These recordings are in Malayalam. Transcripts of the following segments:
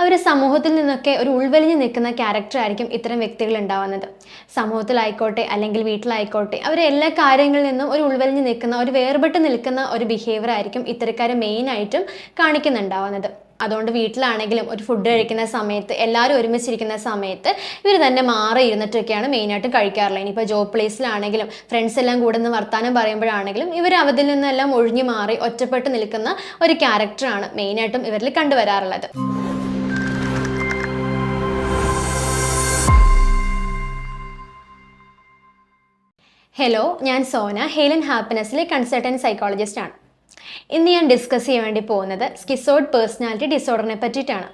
അവർ സമൂഹത്തിൽ നിന്നൊക്കെ ഒരു ഉൾവലിഞ്ഞ് നിൽക്കുന്ന ക്യാരക്ടർ ആയിരിക്കും ഇത്തരം വ്യക്തികൾ ഉണ്ടാവുന്നത്. സമൂഹത്തിലായിക്കോട്ടെ അല്ലെങ്കിൽ വീട്ടിലായിക്കോട്ടെ അവർ എല്ലാ കാര്യങ്ങളിൽ നിന്നും ഒരു ഉൾവലിഞ്ഞ് നിൽക്കുന്ന ഒരു വേർപെട്ട് നിൽക്കുന്ന ഒരു ബിഹേവിയർ ആയിരിക്കും ഇത്തരക്കാരെ മെയിനായിട്ടും കാണിക്കുന്നുണ്ടാവുന്നത്. അതുകൊണ്ട് വീട്ടിലാണെങ്കിലും ഒരു ഫുഡ് കഴിക്കുന്ന സമയത്ത് എല്ലാവരും ഒരുമിച്ചിരിക്കുന്ന സമയത്ത് ഇവർ തന്നെ മാറി ഇരുന്നിട്ടൊക്കെയാണ് മെയിനായിട്ട് കഴിക്കാറുള്ളത്. ഇനിയിപ്പോൾ ജോബ് പ്ലേസിലാണെങ്കിലും ഫ്രണ്ട്സ് എല്ലാം കൂടെ നിന്ന് വർത്താനം പറയുമ്പോഴാണെങ്കിലും ഇവർ അവതിൽ നിന്നെല്ലാം ഒഴിഞ്ഞു മാറി ഒറ്റപ്പെട്ട് നിൽക്കുന്ന ഒരു ക്യാരക്ടറാണ് മെയിനായിട്ടും ഇവരിൽ കണ്ടുവരാറുള്ളത്. ഹലോ ഞാൻ സോന ഹെലൻ ഹാപ്പിനെസ്സിലെ കൺസൾട്ടന്റ് സൈക്കോളജിസ്റ്റ് ആണ്. ഇന്ന് ഞാൻ ഡിസ്കസ് ചെയ്യാൻ വേണ്ടി പോകുന്നത് സ്കിസോഡ് പേഴ്സണാലിറ്റി ഡിസോർഡറിനെ പറ്റിയിട്ടാണ്.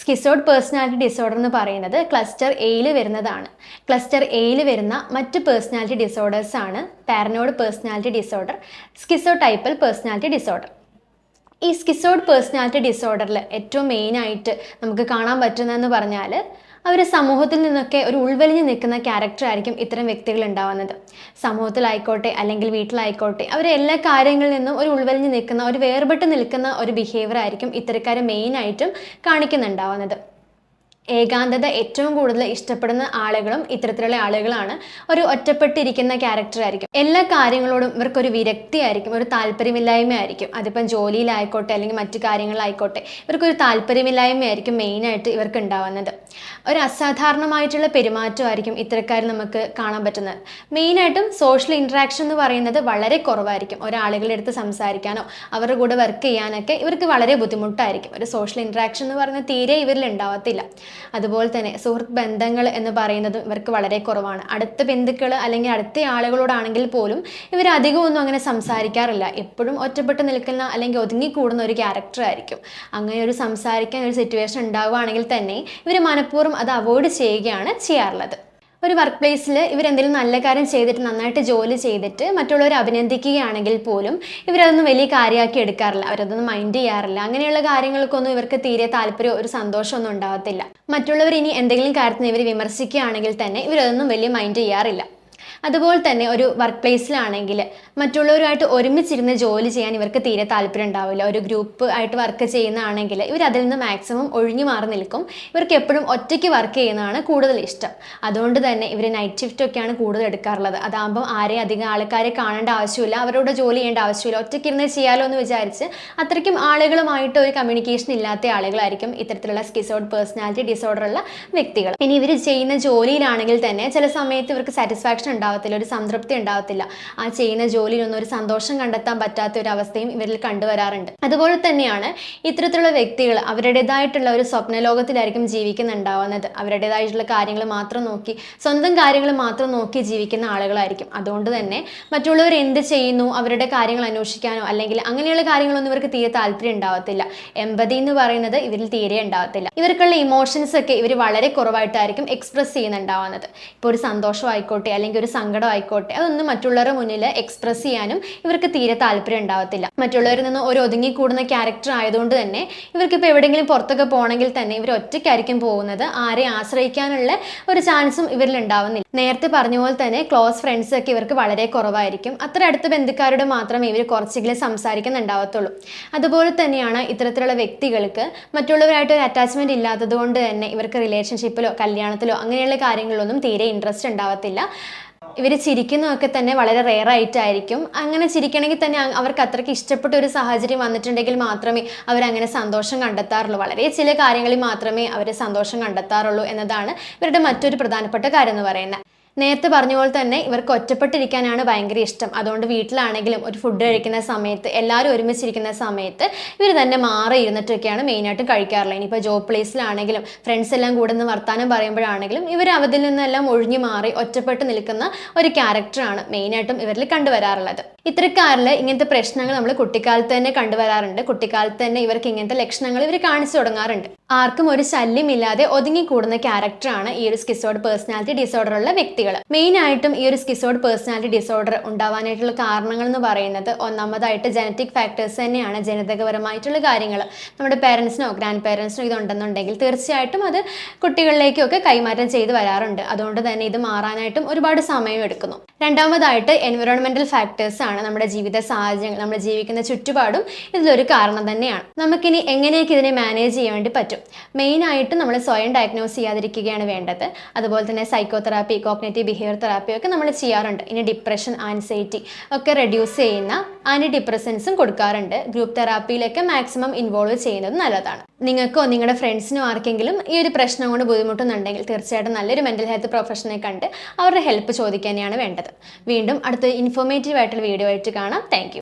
സ്കിസോഡ് പേഴ്സണാലിറ്റി ഡിസോർഡർ എന്ന് പറയുന്നത് ക്ലസ്റ്റർ എയിൽ വരുന്നതാണ്. ക്ലസ്റ്റർ എയിൽ വരുന്ന മറ്റ് പേഴ്സണാലിറ്റി ഡിസോർഡേഴ്സ് ആണ് paranoid personality disorder schizotypal personality disorder ഈ സ്കിസോഡ് പേഴ്സണാലിറ്റി ഡിസോർഡറിൽ ഏറ്റവും മെയിനായിട്ട് നമുക്ക് കാണാൻ പറ്റുന്നതെന്ന് പറഞ്ഞാൽ അവർ സമൂഹത്തിൽ നിന്നൊക്കെ ഒരു ഉൾവലിഞ്ഞു നിൽക്കുന്ന ക്യാരക്ടർ ആയിരിക്കും ഇത്തരം വ്യക്തികൾ ഉണ്ടാവുന്നത്. സമൂഹത്തിലായിക്കോട്ടെ അല്ലെങ്കിൽ വീട്ടിലായിക്കോട്ടെ അവർ എല്ലാ കാര്യങ്ങളിൽ നിന്നും ഒരു ഉൾവലിഞ്ഞു നിൽക്കുന്ന ഒരു വേർപെട്ട് നിൽക്കുന്ന ഒരു ബിഹേവിയർ ആയിരിക്കും ഇത്തരക്കാരെ മെയിനായിട്ടും കാണിക്കുന്നുണ്ടാവുന്നത്. ഏകാന്തത ഏറ്റവും കൂടുതൽ ഇഷ്ടപ്പെടുന്ന ആളുകളും ഇത്തരത്തിലുള്ള ആളുകളാണ്. ഒരു ഒറ്റപ്പെട്ടിരിക്കുന്ന ക്യാരക്ടർ ആയിരിക്കും. എല്ലാ കാര്യങ്ങളോടും ഇവർക്കൊരു വിരക്തി ആയിരിക്കും ഒരു താല്പര്യമില്ലായ്മ ആയിരിക്കും. അതിപ്പം ജോലിയിലായിക്കോട്ടെ അല്ലെങ്കിൽ മറ്റു കാര്യങ്ങളായിക്കോട്ടെ ഇവർക്കൊരു താല്പര്യമില്ലായ്മ ആയിരിക്കും മെയിനായിട്ട് ഇവർക്ക് ഉണ്ടാവുന്നത്. ഒരു അസാധാരണമായിട്ടുള്ള പെരുമാറ്റമായിരിക്കും ഇത്തരക്കാർ നമുക്ക് കാണാൻ പറ്റുന്നത്. മെയിനായിട്ടും സോഷ്യൽ ഇൻട്രാക്ഷൻ എന്ന് പറയുന്നത് വളരെ കുറവായിരിക്കും. ഒരാളുകളുടെ അടുത്ത് സംസാരിക്കാനോ അവരുടെ കൂടെ വർക്ക് ചെയ്യാനൊക്കെ ഇവർക്ക് വളരെ ബുദ്ധിമുട്ടായിരിക്കും. ഒരു സോഷ്യൽ ഇൻട്രാക്ഷൻ എന്ന് പറയുന്നത് തീരെ ഇവരിൽ ഉണ്ടാവത്തില്ല. അതുപോലെ തന്നെ സുഹൃത്ത് ബന്ധങ്ങൾ എന്ന് പറയുന്നത് ഇവർക്ക് വളരെ കുറവാണ്. അടുത്ത ബന്ധുക്കൾ അല്ലെങ്കിൽ അടുത്ത ആളുകളോടാണെങ്കിൽ പോലും ഇവർ അധികമൊന്നും അങ്ങനെ സംസാരിക്കാറില്ല. എപ്പോഴും ഒറ്റപ്പെട്ട് നിൽക്കുന്ന അല്ലെങ്കിൽ ഒതുങ്ങിക്കൂടുന്ന ഒരു ക്യാരക്ടർ ആയിരിക്കും. അങ്ങനെ ഒരു സംസാരിക്കാൻ ഒരു സിറ്റുവേഷൻ ഉണ്ടാവുകയാണെങ്കിൽ തന്നെ ഇവർ മനഃപൂർവം അത് അവോയ്ഡ് ചെയ്യുകയാണ് ചെയ്യാറുള്ളത്. ഒരു വർക്ക് പ്ലേസിൽ ഇവരെന്തെങ്കിലും നല്ല കാര്യം ചെയ്തിട്ട് നന്നായിട്ട് ജോലി ചെയ്തിട്ട് മറ്റുള്ളവർ അഭിനന്ദിക്കുകയാണെങ്കിൽ പോലും ഇവരതൊന്നും വലിയ കാര്യമാക്കി എടുക്കാറില്ല. അവരതൊന്നും മൈൻഡ് ചെയ്യാറില്ല. അങ്ങനെയുള്ള കാര്യങ്ങൾക്കൊന്നും ഇവർക്ക് തീരെ താല്പര്യം ഒരു സന്തോഷമൊന്നും ഉണ്ടാകത്തില്ല. മറ്റുള്ളവർ ഇനി എന്തെങ്കിലും കാര്യത്തിന് ഇവർ വിമർശിക്കുകയാണെങ്കിൽ തന്നെ ഇവരതൊന്നും വലിയ മൈൻഡ് ചെയ്യാറില്ല. അതുപോലെ തന്നെ ഒരു വർക്ക് പ്ലേസിലാണെങ്കിൽ മറ്റുള്ളവരുമായിട്ട് ഒരുമിച്ചിരുന്ന് ജോലി ചെയ്യാൻ ഇവർക്ക് തീരെ താല്പര്യം ഉണ്ടാവില്ല ഒരു ഗ്രൂപ്പ് ആയിട്ട് വർക്ക് ചെയ്യുന്നതാണെങ്കിൽ ഇവർ അതിൽ നിന്ന് മാക്സിമം ഒഴിഞ്ഞു മാറി നിൽക്കും. ഇവർക്ക് എപ്പോഴും ഒറ്റയ്ക്ക് വർക്ക് ചെയ്യുന്നതാണ് കൂടുതൽ ഇഷ്ടം. അതുകൊണ്ട് തന്നെ ഇവർ നൈറ്റ് ഷിഫ്റ്റ് ഒക്കെയാണ് കൂടുതൽ എടുക്കാറുള്ളത്. അതാകുമ്പോൾ ആരെയും അധികം ആൾക്കാരെ കാണേണ്ട ആവശ്യമില്ല. അവരോട് ജോലി ചെയ്യേണ്ട ആവശ്യമില്ല. ഒറ്റയ്ക്കിരുന്ന് ചെയ്യാലോ എന്ന് വിചാരിച്ച് അത്രയ്ക്കും ആളുകളുമായിട്ട് ഒരു കമ്മ്യൂണിക്കേഷൻ ഇല്ലാത്ത ആളുകളായിരിക്കും ഇത്തരത്തിലുള്ള സ്കിസോഡ് പേഴ്സണാലിറ്റി ഡിസോർഡർ ഉള്ള വ്യക്തികൾ. ഇനി ഇവർ ചെയ്യുന്ന ജോലിയിലാണെങ്കിൽ തന്നെ ചില സമയത്ത് ഇവർക്ക് സാറ്റിസ്ഫാക്ഷൻ ഉണ്ടാവത്തില്ല ഒരു സംതൃപ്തി ഉണ്ടാവത്തില്ല. ആ ചെയ്യുന്ന ജോലിയിലൊന്നും ഒരു സന്തോഷം കണ്ടെത്താൻ പറ്റാത്ത ഒരു അവസ്ഥയും ഇവരിൽ കണ്ടുവരാറുണ്ട്. അതുപോലെ തന്നെയാണ് ഇത്തരത്തിലുള്ള വ്യക്തികൾ അവരുടേതായിട്ടുള്ള ഒരു സ്വപ്നലോകത്തിലായിരിക്കും ജീവിക്കുന്നുണ്ടാവുന്നത്. അവരുടേതായിട്ടുള്ള കാര്യങ്ങൾ മാത്രം നോക്കി സ്വന്തം കാര്യങ്ങൾ മാത്രം നോക്കി ജീവിക്കുന്ന ആളുകളായിരിക്കും. അതുകൊണ്ട് തന്നെ മറ്റുള്ളവർ എന്ത് ചെയ്യുന്നു അവരുടെ കാര്യങ്ങൾ അന്വേഷിക്കാനോ അല്ലെങ്കിൽ അങ്ങനെയുള്ള കാര്യങ്ങളൊന്നും ഇവർക്ക് തീരെ താല്പര്യം ഉണ്ടാവത്തില്ല. എമ്പതി എന്ന് പറയുന്നത് ഇവരിൽ തീരെ ഉണ്ടാവത്തില്ല. ഇവർക്കുള്ള ഇമോഷൻസ് ഒക്കെ ഇവർ വളരെ കുറവായിട്ടായിരിക്കും എക്സ്പ്രസ് ചെയ്യുന്നുണ്ടാവുന്നത്. ഇപ്പോൾ ഒരു സന്തോഷമായിക്കോട്ടെ അല്ലെങ്കിൽ ഒരു സങ്കടം ആയിക്കോട്ടെ അതൊന്നും മറ്റുള്ളവരുടെ മുന്നിൽ എക്സ്പ്രസ് ചെയ്യാനും ഇവർക്ക് തീരെ താല്പര്യം ഉണ്ടാവത്തില്ല. മറ്റുള്ളവരിൽ നിന്ന് ഒരു ഒതുങ്ങിക്കൂടുന്ന ക്യാരക്ടർ ആയതുകൊണ്ട് തന്നെ ഇവർക്കിപ്പോൾ എവിടെയെങ്കിലും പുറത്തൊക്കെ പോകണമെങ്കിൽ തന്നെ ഇവർ ഒറ്റയ്ക്കായിരിക്കും പോകുന്നത്. ആരെ ആശ്രയിക്കാനുള്ള ഒരു ചാൻസും ഇവരിൽ ഉണ്ടാവുന്നില്ല. നേരത്തെ പറഞ്ഞ പോലെ തന്നെ ക്ലോസ് ഫ്രണ്ട്സ് ഒക്കെ ഇവർക്ക് വളരെ കുറവായിരിക്കും. അത്ര അടുത്ത ബന്ധുക്കാരോട് മാത്രമേ ഇവർ കുറച്ചെങ്കിലും സംസാരിക്കുന്നുണ്ടാവത്തുള്ളൂ. അതുപോലെ തന്നെയാണ് ഇത്തരത്തിലുള്ള വ്യക്തികൾക്ക് മറ്റുള്ളവരായിട്ട് ഒരു അറ്റാച്ച്മെന്റ് ഇല്ലാത്തത് കൊണ്ട് തന്നെ ഇവർക്ക് റിലേഷൻഷിപ്പിലോ കല്യാണത്തിലോ അങ്ങനെയുള്ള കാര്യങ്ങളിലൊന്നും തീരെ ഇൻട്രസ്റ്റ് ഉണ്ടാവത്തില്ല. ഇവർ ചിരിക്കുന്നതൊക്കെ തന്നെ വളരെ റെയർ ആയിട്ടായിരിക്കും. അങ്ങനെ ചിരിക്കണമെങ്കിൽ തന്നെ അവർക്ക് അത്രയ്ക്ക് ഇഷ്ടപ്പെട്ട ഒരു സാഹചര്യം വന്നിട്ടുണ്ടെങ്കിൽ മാത്രമേ അവരങ്ങനെ സന്തോഷം കണ്ടെത്താറുള്ളൂ. വളരെ ചില കാര്യങ്ങളിൽ മാത്രമേ അവർ സന്തോഷം കണ്ടെത്താറുള്ളൂ എന്നതാണ് ഇവരുടെ മറ്റൊരു പ്രധാനപ്പെട്ട കാര്യം എന്ന് പറയുന്നത്. നേരത്തെ പറഞ്ഞ പോലെ തന്നെ ഇവർക്ക് ഒറ്റപ്പെട്ടിരിക്കാനാണ് ഭയങ്കര ഇഷ്ടം. അതുകൊണ്ട് വീട്ടിലാണെങ്കിലും ഒരു ഫുഡ് കഴിക്കുന്ന സമയത്ത് എല്ലാവരും ഒരുമിച്ചിരിക്കുന്ന സമയത്ത് ഇവർ തന്നെ മാറി ഇരുന്നിട്ടൊക്കെയാണ് മെയിനായിട്ടും കഴിക്കാറുള്ളത്. ഇനിയിപ്പോൾ ജോബ് പ്ലേസിലാണെങ്കിലും ഫ്രണ്ട്സ് എല്ലാം കൂടെ നിന്ന് വർത്താനം പറയുമ്പോഴാണെങ്കിലും ഇവർ അവതിൽ നിന്നെല്ലാം ഒഴിഞ്ഞു മാറി ഒറ്റപ്പെട്ട് നിൽക്കുന്ന ഒരു ക്യാരക്ടറാണ് മെയിനായിട്ടും ഇവരിൽ കണ്ടുവരാറുള്ളത്. ഇത്തരക്കാരിൽ ഇങ്ങനത്തെ പ്രശ്നങ്ങൾ നമ്മൾ കുട്ടിക്കാലത്ത് തന്നെ കണ്ടുവരാറുണ്ട്. കുട്ടിക്കാലത്ത് തന്നെ ഇവർക്ക് ഇങ്ങനത്തെ ലക്ഷണങ്ങൾ ഇവർ കാണിച്ചു തുടങ്ങാറുണ്ട്. ആർക്കും ഒരു ശല്യമില്ലാതെ ഒതുങ്ങിക്കൂടുന്ന ക്യാരക്ടറാണ് ഈ ഒരു സ്കിസോഡ് പേഴ്സണാലിറ്റി ഡിസോർഡർ ഉള്ള വ്യക്തികൾ മെയിൻ ആയിട്ടും ഈ ഒരു സ്കിസോഡ് പേഴ്സണാലിറ്റി ഡിസോർഡർ ഉണ്ടാവാനായിട്ടുള്ള കാരണങ്ങൾ എന്ന് പറയുന്നത് ഒന്നാമതായിട്ട് ജനറ്റിക് ഫാക്ടേഴ്സ് തന്നെയാണ് ജനിതകപരമായിട്ടുള്ള കാര്യങ്ങൾ നമ്മുടെ പേരൻസിനോ ഗ്രാൻഡ് പേരൻസിനോ ഇതുണ്ടെന്നുണ്ടെങ്കിൽ തീർച്ചയായിട്ടും അത് കുട്ടികളിലേക്കൊക്കെ കൈമാറ്റം ചെയ്ത് വരാറുണ്ട്. അതുകൊണ്ട് തന്നെ ഇത് മാറാനായിട്ടും ഒരുപാട് സമയം എടുക്കുന്നു. രണ്ടാമതായിട്ട് എൻവിറോൺമെന്റൽ ഫാക്ടേഴ്സ് ആണ് നമ്മുടെ ജീവിത സാഹചര്യങ്ങൾ നമ്മൾ ജീവിക്കുന്ന ചുറ്റുപാടും ഇതിലൊരു കാരണം തന്നെയാണ്. നമുക്കിനി എങ്ങനെയൊക്കെ ഇതിനെ മാനേജ് ചെയ്യാൻ വേണ്ടി പറ്റും? മെയിനായിട്ട് നമ്മൾ സ്വയം ഡയഗ്നോസ് ചെയ്യാതിരിക്കുകയാണ് വേണ്ടത്. അതുപോലെ തന്നെ സൈക്കോതെറാപ്പി കോഗ്നേറ്റീവ് ബിഹേവിയർ തെറാപ്പി ഒക്കെ നമ്മൾ ചെയ്യാറുണ്ട്. ഇനി ഡിപ്രഷൻ ആൻസൈറ്റി ഒക്കെ റെഡ്യൂസ് ചെയ്യുന്ന ആന്റി ഡിപ്രസൻസും കൊടുക്കാറുണ്ട്. ഗ്രൂപ്പ് തെറാപ്പിയിലൊക്കെ മാക്സിമം ഇൻവോൾവ് ചെയ്യുന്നത് നല്ലതാണ്. നിങ്ങൾക്കോ നിങ്ങളുടെ ഫ്രണ്ട്സിനോ ആർക്കെങ്കിലും ഈ ഒരു പ്രശ്നം കൊണ്ട് ബുദ്ധിമുട്ടുന്നുണ്ടെങ്കിൽ തീർച്ചയായിട്ടും നല്ലൊരു മെന്റൽ ഹെൽത്ത് പ്രൊഫഷനെ കണ്ട് അവരുടെ ഹെൽപ്പ് ചോദിക്കാനെയാണ് വേണ്ടത്. വീണ്ടും അടുത്ത ഇൻഫോർമേറ്റീവ് ആയിട്ടുള്ള വീഡിയോ ആയിട്ട് കാണാം. താങ്ക്